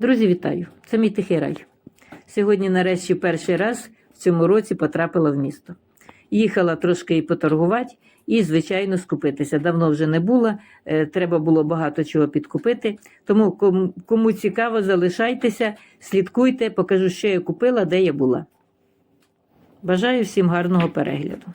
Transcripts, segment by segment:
Друзі, вітаю! Це мій тихий рай. Сьогодні, нарешті, перший раз в цьому році потрапила в місто. Їхала трошки і поторгувати, і, звичайно, скупитися. Давно вже не була, е, треба було багато чого підкупити. Тому кому, кому цікаво, залишайтеся, слідкуйте, покажу, що я купила, де я була. Бажаю всім гарного перегляду.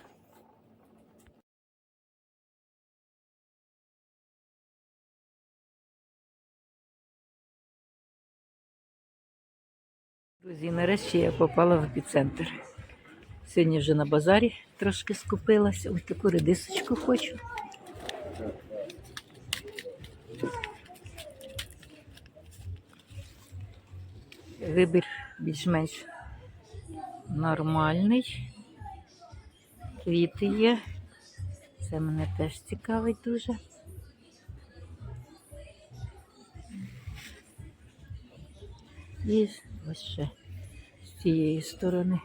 Друзі, нарешті я попала в епіцентр. Сьогодні вже на базарі трошки скупилася. Ось таку редисочку хочу. Вибір більш-менш нормальний. Квіти є. Це мене теж цікавить дуже. І ось ще з цієї сторони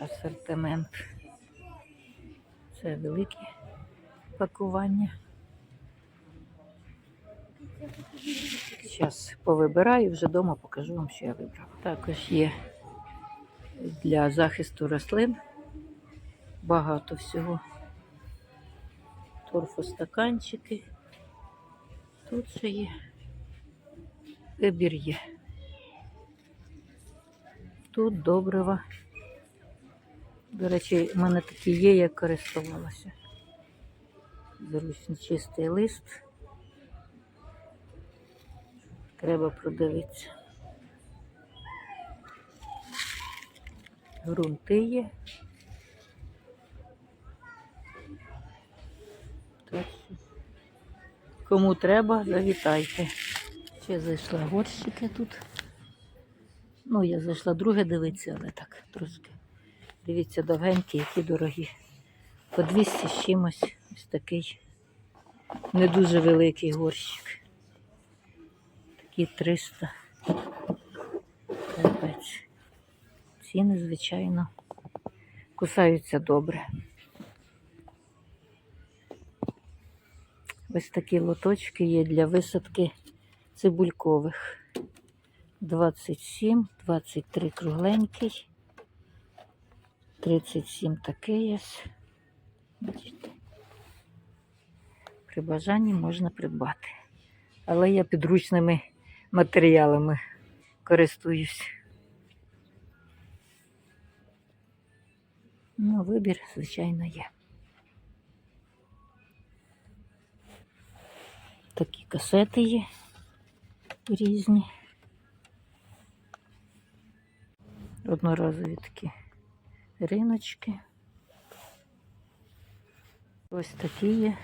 асортимент. Це велике пакування. Зараз повибираю, вже вдома покажу вам, що я вибрала. Також є для захисту рослин багато всього. Торфостаканчики. Тут ще є. Вибір є. Тут добрива. До речі, в мене такі є, я користувалася. Зручний чистий лист. Треба продивитися. Грунти є. Кому треба, завітайте. Ще зайшла горщики тут. Ну, я зайшла друге дивитися, але так трошки. Дивіться, довгенькі, які дорогі. По 200 з чимось. Ось такий не дуже великий горщик. Такі 300. Капець. Ціни, звичайно, кусаються добре. Ось такі лоточки є для висадки цибулькових. 27, 23 кругленький, 37 такий є. Бачите. При бажанні можна придбати. Але я підручними матеріалами користуюсь. Ну, вибір, звичайно, є. Такі касети є різні. Одноразові такі риночки. Ось такі є.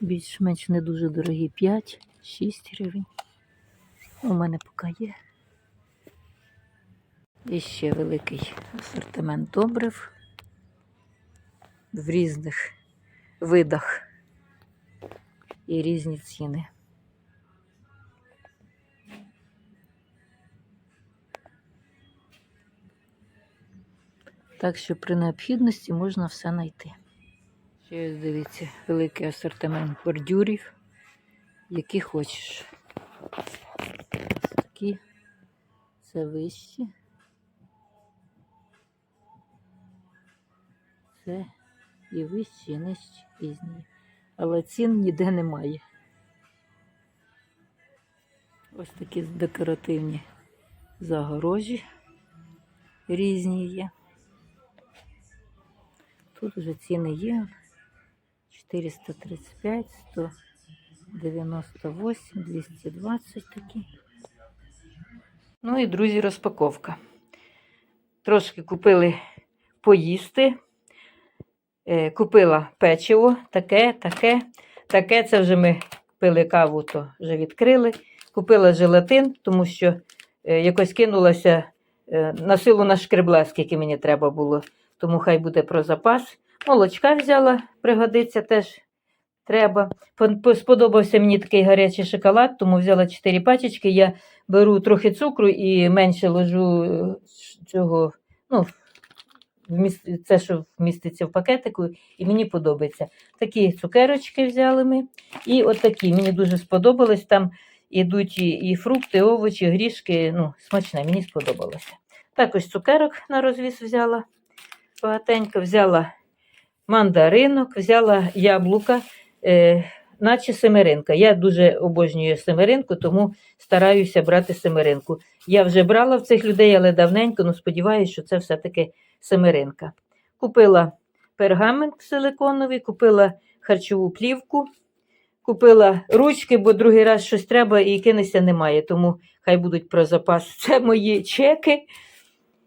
Більш-менш не дуже дорогі 5-6 гривень. У мене поки є. І ще великий асортимент добрив в різних видах і різні ціни. Так що при необхідності можна все знайти. Ще ось дивіться, великий асортимент бордюрів, які хочеш. Ось такі, це вищі. Це і вищі, і нижчі, різні. Але цін ніде немає. Ось такі декоративні загорожі різні є. Тут вже ціни є. 435, 198, 220 такі. Ну і, друзі, розпаковка. Трошки купили поїсти. Е, Купила печиво, таке, таке, таке. Це вже ми пили каву, то вже відкрили. Купила желатин, тому що е, якось кинулася е, на силу на шкребле, скільки мені треба було. Тому хай буде про запас. Молочка взяла, пригодиться теж треба. Сподобався мені такий гарячий шоколад, тому взяла 4 пачечки. Я беру трохи цукру і менше ложу е, цього, ну, це, що вміститься в пакетику, і мені подобається. Такі цукерочки взяли ми. І от. Мені дуже сподобалось. Там Ідуть і, і фрукти, овочі, грішки. Ну, смачне, мені сподобалося. Також цукерок на розвіз взяла. Багатенько взяла мандаринок, взяла яблука, е, наче семеринка. Я дуже обожнюю семеринку, тому стараюся брати семеринку. Я вже брала в цих людей, але давненько, ну сподіваюся, що це все-таки семеринка. Купила пергамент силиконовий, купила харчову плівку, купила ручки, бо другий раз щось треба і кинеться немає, тому хай будуть про запас. Це мої чеки.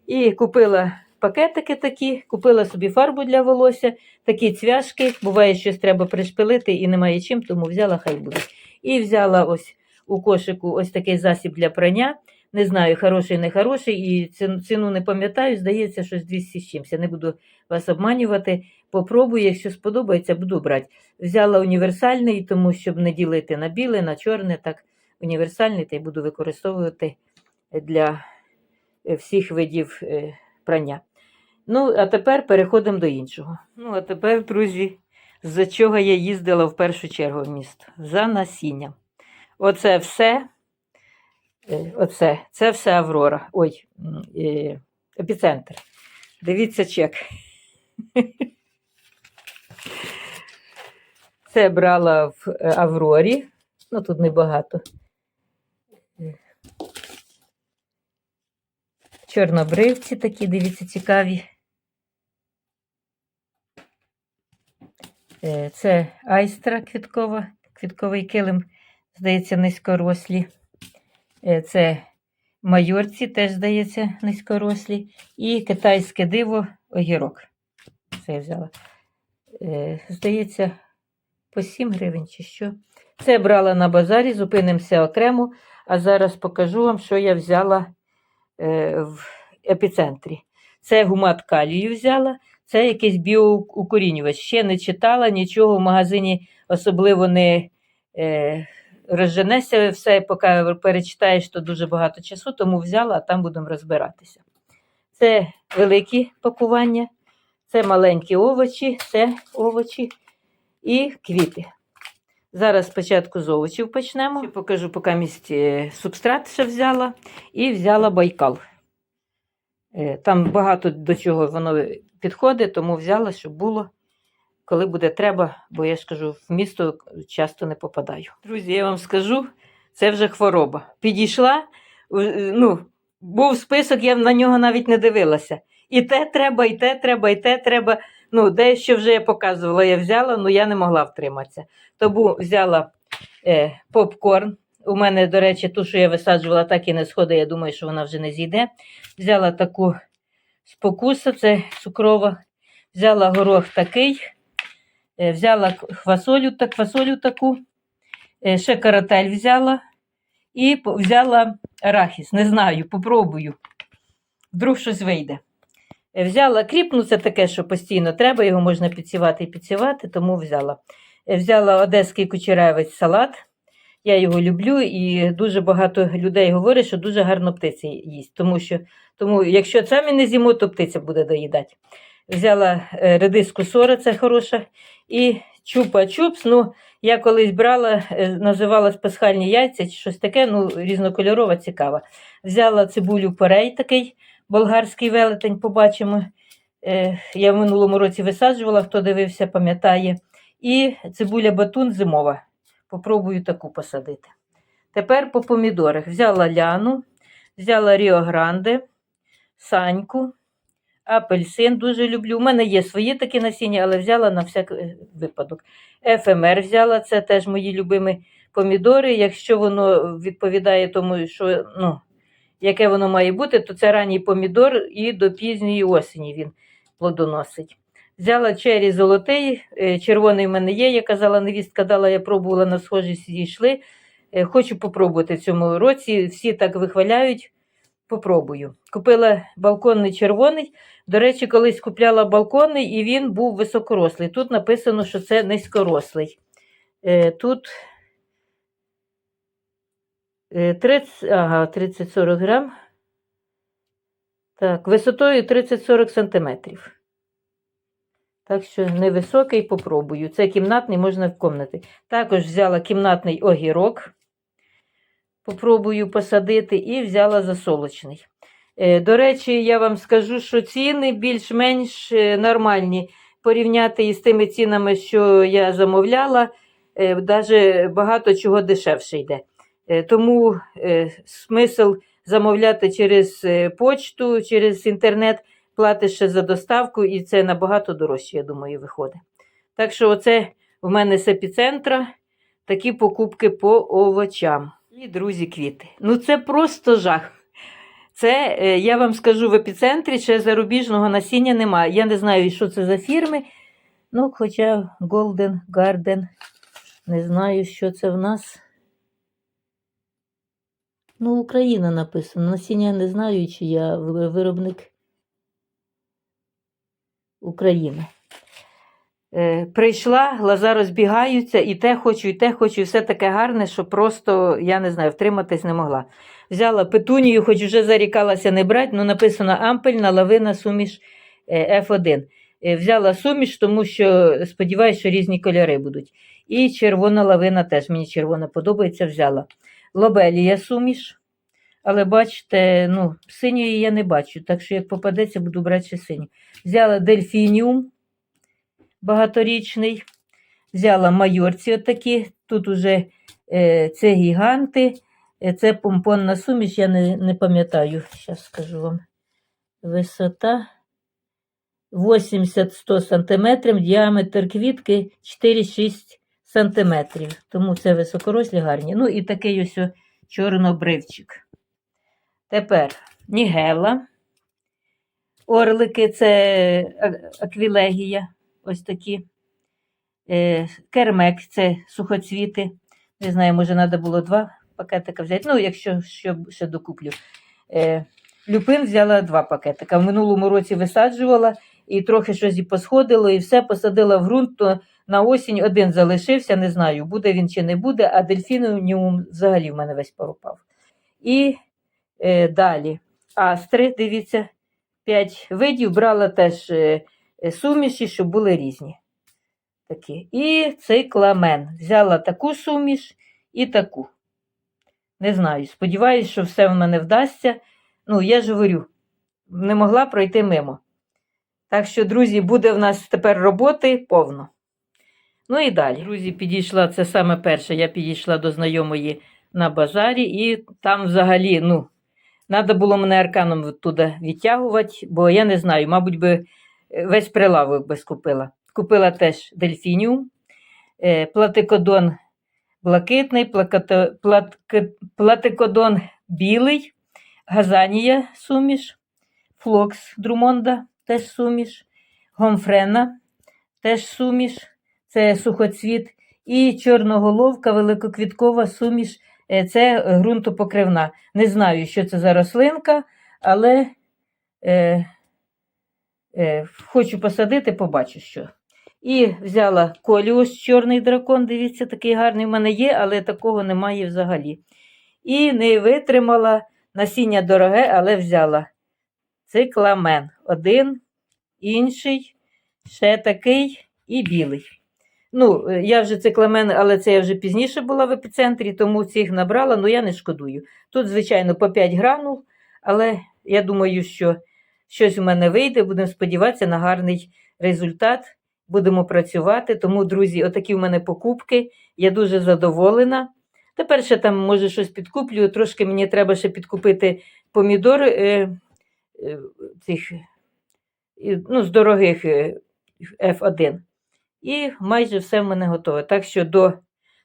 І купила пакетики такі, купила собі фарбу для волосся, такі цвяшки. Буває, щось треба пришпилити і немає чим, тому взяла, хай буде. І взяла ось у кошику ось такий засіб для прання. Не знаю, хороший, не хороший, і ціну, не пам'ятаю, здається, щось 200 з чимось. Я не буду вас обманювати. Попробую, якщо сподобається, буду брати. Взяла універсальний, тому щоб не ділити на біле, на чорне, так універсальний, та й буду використовувати для е, всіх видів е, прання. Ну, а тепер переходимо до іншого. Ну, а тепер, друзі, за чого я їздила в першу чергу в місто? За насінням. Оце все. е, Оце, це все Аврора. Ой, е, епіцентр. Дивіться чек. Це брала в е, Аврорі. Ну, тут небагато. Чорнобривці такі, дивіться, цікаві. Е, Це айстра квіткова, квітковий килим, здається, низькорослі. Е, Це майорці, теж, здається, низькорослі. І китайське диво огірок. Це я взяла. Е, Здається, по 7 гривень чи що. Це брала на базарі, зупинимося окремо, а зараз покажу вам, що я взяла е, в епіцентрі. Це гумат калію взяла, це якийсь біоукорінювач. Ще не читала, нічого в магазині особливо не е, розженеся все, поки перечитаєш, то дуже багато часу, тому взяла, а там будемо розбиратися. Це великі пакування, це маленькі овочі, це овочі і квіти. Зараз спочатку з овочів почнемо. Ще покажу, поки місць е, субстрат ще взяла і взяла байкал. Е, Там багато до чого воно підходить, тому взяла, щоб було, коли буде треба, бо я ж кажу, в місто часто не попадаю. Друзі, я вам скажу, це вже хвороба. Підійшла, е, ну, був список, я на нього навіть не дивилася. І те треба, і те треба, і те треба. Ну, дещо вже я показувала, я взяла, але я не могла втриматися. Тому взяла е, попкорн. У мене, до речі, ту, що я висаджувала, так і не сходить. Я думаю, що вона вже не зійде. Взяла таку спокуса, це цукрова. Взяла горох такий, е, взяла к- хвасолю, так, квасолю таку, е, ще каратель взяла і взяла арахіс. Не знаю, попробую. Вдруг щось вийде. Е, Взяла кріп, це таке, що постійно треба, його можна підсівати і підсівати, тому взяла. Взяла одеський кучерявець салат. Я його люблю, і дуже багато людей говорять, що дуже гарно птиця їсть. Тому, що, тому якщо це ми не з'їмо, то птиця буде доїдати. Взяла е, редиску сора, це хороша, і чупа-чупс. Ну, я колись брала, е, називалась пасхальні яйця чи щось таке, ну, різнокольорова, цікава. Взяла цибулю порей такий болгарський велетень, побачимо. Е, Я в минулому році висаджувала, хто дивився, пам'ятає. І цибуля батун зимова. Попробую таку посадити. Тепер по помідорах. Взяла ляну, взяла Ріо Гранде, саньку, апельсин дуже люблю. У мене є свої такі насіння, але взяла на всяк е, випадок. ФМР взяла, це теж мої любимі помідори. Якщо воно відповідає тому, що ну, яке воно має бути, то це ранній помідор і до пізньої осені він плодоносить. Взяла чері золотий, е, червоний в мене є, я казала, невістка дала, я пробувала на схожість зійшли. Е, Хочу попробувати в цьому році. Всі так вихваляють. Попробую. Купила балконний червоний. До речі, колись купляла балконний і він був високорослий. Тут написано, що це низькорослий. Е, Тут е, 30, ага, 30-40 грам. Так, висотою 30-40 сантиметрів. Так що невисокий, попробую. Це кімнатний можна в кімнаті. Також взяла кімнатний огірок. Попробую посадити і взяла засолочний. Е, До речі, я вам скажу, що ціни більш-менш е, нормальні. Порівняти із тими цінами, що я замовляла, навіть багато чого дешевше йде. Е, Тому е, смисл замовляти через е, почту, через інтернет, платиш ще за доставку, і це набагато дорожче, я думаю, виходить. Так що, оце в мене з епіцентра такі покупки по овочам. І, друзі, квіти. Ну, це просто жах. Це, е, я вам скажу, в епіцентрі ще зарубіжного насіння немає. Я не знаю, що це за фірми. Ну, хоча Golden Garden, не знаю, що це в нас. Ну, Україна написано. Насіння не знаю, чи я виробник Україна. Е, прийшла, глаза розбігаються, і те хочу, і те хочу, і все таке гарне, що просто, я не знаю, втриматись не могла. Взяла петунію, хоч вже зарікалася не брати, ну написано ампельна лавина суміш е, F1. Е, Взяла суміш, тому що сподіваюся, що різні кольори будуть. І червона лавина теж мені червона подобається, взяла. Лобелія суміш. Але бачите, ну, синьої я не бачу, так що як попадеться, буду брати ще синю. Взяла дельфініум багаторічний, взяла майорці отакі. Тут уже е, це гіганти, е, це помпонна суміш, я не, не пам'ятаю, зараз скажу вам. Висота 80-100 см, діаметр квітки 4-6 см. Тому це високорослі гарні. Ну і такий ось чорнобривчик. Тепер нігела. Орлики це аквілегія. Ось такі. Е, кермек це сухоцвіти. Не знаю, може, треба було два пакетика взяти. Ну, якщо що, ще докуплю. Е, люпин взяла два пакетика. В минулому році висаджувала і трохи щось і посходило, і все посадила в ґрунт, то на осінь один залишився, не знаю, буде він чи не буде, а дельфініум взагалі в мене весь пропав. І е, далі. Астри, дивіться, 5 видів брала теж е, суміші, щоб були різні. Такі. І цикламен. Взяла таку суміш і таку. Не знаю. Сподіваюсь, що все в мене вдасться. Ну, я ж говорю, не могла пройти мимо. Так що, друзі, буде в нас тепер роботи повно. Ну і далі. Друзі, підійшла, це саме перше. Я підійшла до знайомої на базарі, і там взагалі, ну, треба було мене арканом туди відтягувати, бо я не знаю, мабуть, би е, весь прилавок би скупила. Купила теж дельфініум, е, платикодон блакитний, платикодон білий, газанія суміш, флокс друмонда теж суміш, гомфрена теж суміш, це сухоцвіт, і чорноголовка великоквіткова суміш Е, це ґрунтопокривна. Не знаю, що це за рослинка, але е, хочу посадити, побачу що. І взяла коліус чорний дракон. Дивіться, такий гарний в мене є, але такого немає взагалі. І не витримала насіння дороге, але взяла цикламен. Один, інший, ще такий і білий. Ну, е, я вже цикламен, але це я вже пізніше була в епіцентрі, тому цих набрала, але я не шкодую. Тут, звичайно, по 5 гранул, але я думаю, що щось у мене вийде. Будемо сподіватися на гарний результат. Будемо працювати. Тому, друзі, отакі в мене покупки. Я дуже задоволена. Тепер ще там, може, щось підкуплю. Трошки мені треба ще підкупити помідор е, е, цих, е, ну, з дорогих е, F1. І майже все в мене готове. Так що до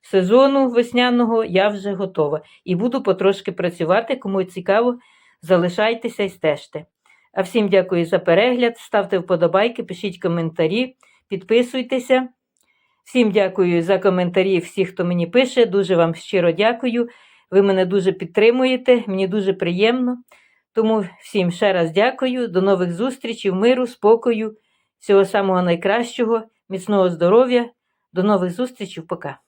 сезону весняного я вже готова. І буду потрошки працювати. Кому цікаво, залишайтеся і стежте. А всім дякую за перегляд. Ставте вподобайки, пишіть коментарі, підписуйтеся. Всім дякую за коментарі, всіх, хто мені пише. Дуже вам щиро дякую. Ви мене дуже підтримуєте, мені дуже приємно. Тому всім ще раз дякую. До нових зустрічей, миру, спокою, всього самого найкращого, міцного здоров'я. До нових зустрічей. Пока.